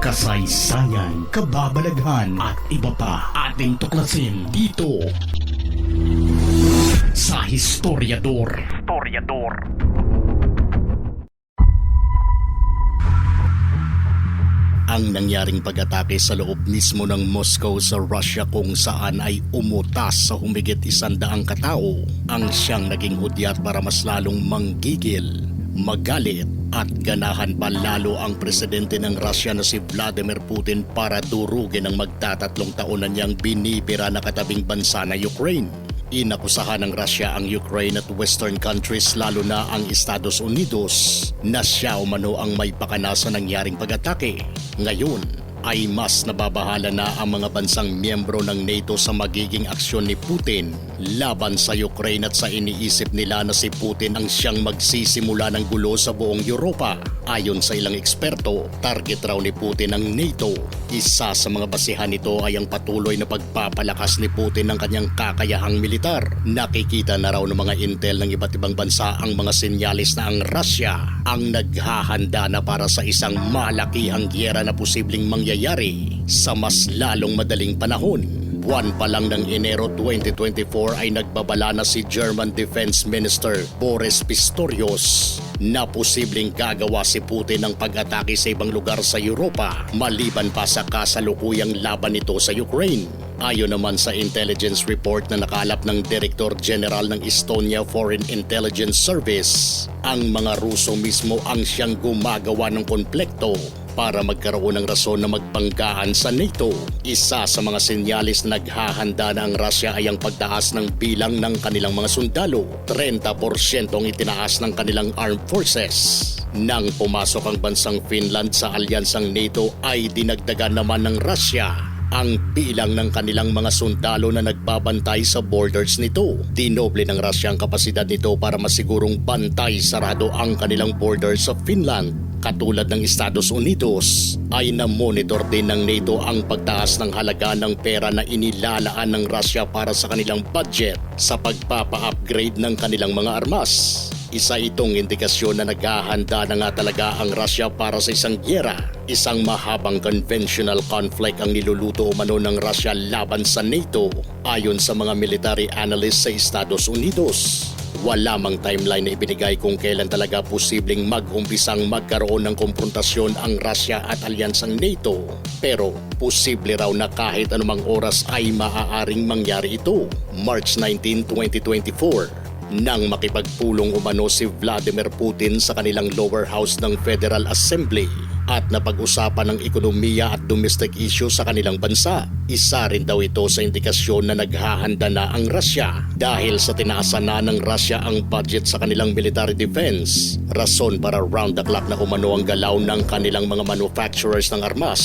kasaysayan, kababalaghan at iba pa ating tuklasin dito sa Historiador. Historiador. Ang nangyaring pag-atake sa loob mismo ng Moscow sa Russia kung saan ay umutas sa humigit isandaang katao ang siyang naging hudyat para mas lalong manggigil, magalit at ganahan pa lalo ang presidente ng Russia na si Vladimir Putin para durugin ang magtatatlong taon na niyang binibira na katabing bansa na Ukraine. Inakusahan ng Russia ang Ukraine at Western countries lalo na ang Estados Unidos na siya umano ang may pakana sa nangyaring pag-atake. Ngayon ay mas nababahala na ang mga bansang miyembro ng NATO sa magiging aksyon ni Putin laban sa Ukraine at sa iniisip nila na si Putin ang siyang magsisimula ng gulo sa buong Europa. Ayon sa ilang eksperto, target raw ni Putin ang NATO. Isa sa mga basihan nito ay ang patuloy na pagpapalakas ni Putin ng kanyang kakayahang militar. Nakikita na raw ng mga intel ng iba't ibang bansa ang mga sinyalis na ang Russia ang naghahanda na para sa isang malakihang gyera na posibleng mangyayari sa mas lalong madaling panahon. Buwan pa lang ng Enero 2024 ay nagbabala na si German Defense Minister Boris Pistorius na posibleng gagawa si Putin ng pag-atake sa ibang lugar sa Europa maliban pa sa kasalukuyang laban nito sa Ukraine. Ayon naman sa intelligence report na nakalap ng Director General ng Estonia Foreign Intelligence Service, ang mga Ruso mismo ang siyang gumagawa ng konplekto para magkaroon ng rason na magbanggaan sa NATO. Isa sa mga sinyalis na naghahanda na ang Russia ay ang pagtaas ng bilang ng kanilang mga sundalo. 30% ang itinaas ng kanilang armed forces. Nang pumasok ang bansang Finland sa alyansang NATO ay dinagdagan naman ng Russia ang bilang ng kanilang mga sundalo na nagbabantay sa borders nito. Dinoble ng Russia ang kapasidad nito para masigurong bantay sarado ang kanilang border sa Finland. Katulad ng Estados Unidos, ay na-monitor din ng NATO ang pagtaas ng halaga ng pera na inilalaan ng Russia para sa kanilang budget sa pagpapa-upgrade ng kanilang mga armas. Isa itong indikasyon na naghahanda na nga talaga ang Russia para sa isang gyera. Isang mahabang conventional conflict ang niluluto umano ng Russia laban sa NATO ayon sa mga military analysts sa Estados Unidos. Wala mang timeline na ibinigay kung kailan talaga posibleng mag-umpisang magkaroon ng konfrontasyon ang Russia at alyansang NATO. Pero posible raw na kahit anumang oras ay maaaring mangyari ito. March 19, 2024 nang makipagpulong umano si Vladimir Putin sa kanilang lower house ng Federal Assembly at napag-usapan ng ekonomiya at domestic issue sa kanilang bansa. Isa rin daw ito sa indikasyon na naghahanda na ang Russia dahil sa tinaasan na ng Russia ang budget sa kanilang military defense. Rason para round the clock na umano ang galaw ng kanilang mga manufacturers ng armas.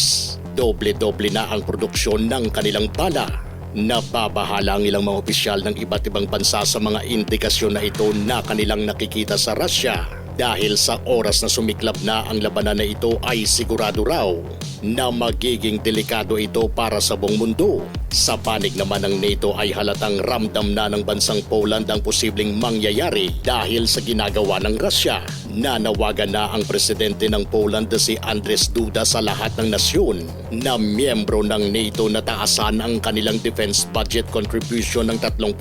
Doble-doble na ang produksyon ng kanilang bala Nababahala ang ilang mga opisyal ng iba't ibang bansa sa mga indikasyon na ito na kanilang nakikita sa Russia dahil sa oras na sumiklab na ang labanan na ito ay sigurado raw na magiging delikado ito para sa buong mundo. Sa panig naman ng NATO ay halatang ramdam na ng bansang Poland ang posibleng mangyayari dahil sa ginagawa ng Russia. Nanawagan na ang presidente ng Poland si Andres Duda sa lahat ng nasyon na miyembro ng NATO na taasan ang kanilang defense budget contribution ng 3%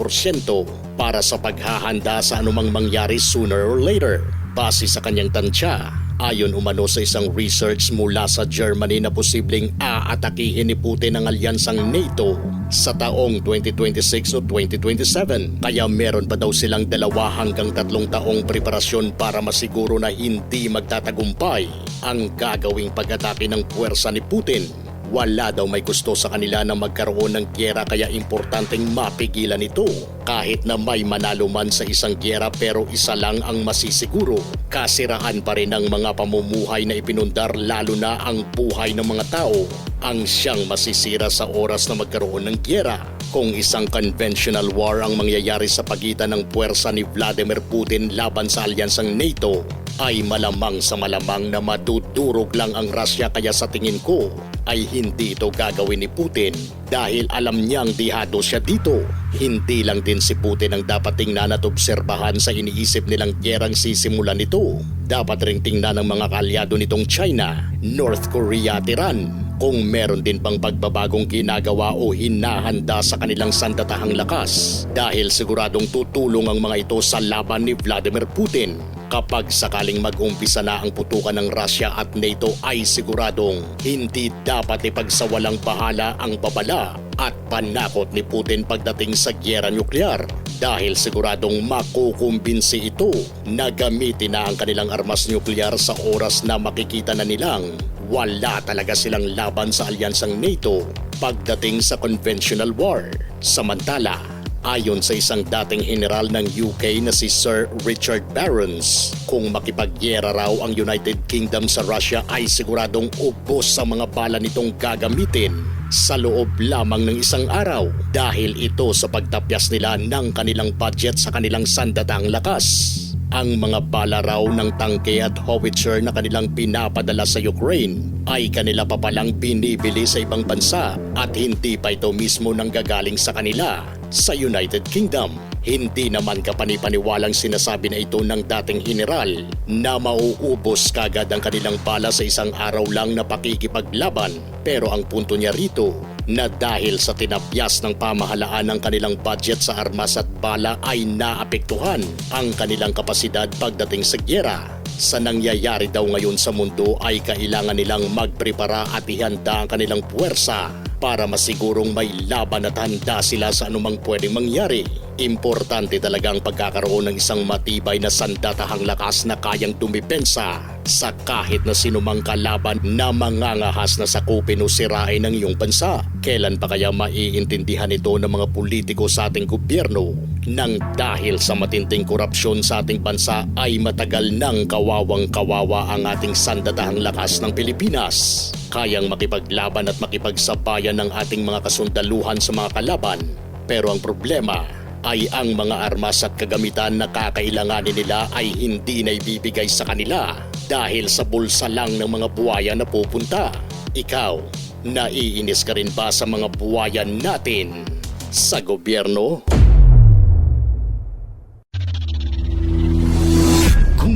para sa paghahanda sa anumang mangyari sooner or later. Base sa kanyang tansya, Ayon umano sa isang research mula sa Germany na posibleng aatakihin ni Putin ang alyansang NATO sa taong 2026 o 2027. Kaya meron pa daw silang dalawa hanggang tatlong taong preparasyon para masiguro na hindi magtatagumpay ang gagawing pag-atake ng puwersa ni Putin wala daw may gusto sa kanila na magkaroon ng gyera kaya importanteng mapigilan ito. Kahit na may manalo man sa isang gyera pero isa lang ang masisiguro. Kasiraan pa rin ng mga pamumuhay na ipinundar lalo na ang buhay ng mga tao ang siyang masisira sa oras na magkaroon ng gyera. Kung isang conventional war ang mangyayari sa pagitan ng puwersa ni Vladimir Putin laban sa alyansang NATO, ay malamang sa malamang na madudurog lang ang Russia kaya sa tingin ko ay hindi ito gagawin ni Putin dahil alam niyang dihado siya dito. Hindi lang din si Putin ang dapat tingnan at obserbahan sa iniisip nilang gyerang sisimulan nito. Dapat ring tingnan ng mga kalyado nitong China, North Korea at Iran kung meron din bang pagbabagong ginagawa o hinahanda sa kanilang sandatahang lakas dahil siguradong tutulong ang mga ito sa laban ni Vladimir Putin. Kapag sakaling mag-umpisa na ang putukan ng Russia at NATO ay siguradong hindi dapat ipagsawalang bahala ang babala at panakot ni Putin pagdating sa gyera nuklear dahil siguradong makukumbinsi ito na gamitin na ang kanilang armas nuklear sa oras na makikita na nilang wala talaga silang laban sa alyansang NATO pagdating sa conventional war. Samantala, ayon sa isang dating general ng UK na si Sir Richard Barons, kung makipagyera raw ang United Kingdom sa Russia ay siguradong ubos sa mga bala nitong gagamitin sa loob lamang ng isang araw dahil ito sa pagtapyas nila ng kanilang budget sa kanilang sandatang lakas. Ang mga bala raw ng tangke at howitzer na kanilang pinapadala sa Ukraine ay kanila pa palang binibili sa ibang bansa at hindi pa ito mismo nanggagaling sa kanila sa United Kingdom. Hindi naman kapanipaniwalang sinasabi na ito ng dating general na mauubos kagad ang kanilang bala sa isang araw lang na pakikipaglaban. Pero ang punto niya rito na dahil sa tinapyas ng pamahalaan ng kanilang budget sa armas at bala ay naapektuhan ang kanilang kapasidad pagdating sa gyera. Sa nangyayari daw ngayon sa mundo ay kailangan nilang magprepara at ihanda ang kanilang puwersa para masigurong may laban at handa sila sa anumang pwedeng mangyari. Importante talaga ang pagkakaroon ng isang matibay na sandatahang lakas na kayang dumipensa sa kahit na sinumang kalaban na mangangahas na sakupin o sirain ng iyong bansa. Kailan pa kaya maiintindihan ito ng mga politiko sa ating gobyerno nang dahil sa matinding korupsyon sa ating bansa ay matagal nang kawawang kawawa ang ating sandatahang lakas ng Pilipinas. Kayang makipaglaban at makipagsabayan ng ating mga kasundaluhan sa mga kalaban. Pero ang problema ay ang mga armas at kagamitan na kakailanganin nila ay hindi na ibibigay sa kanila dahil sa bulsa lang ng mga buwaya na pupunta. Ikaw, naiinis ka rin ba sa mga buwaya natin sa gobyerno?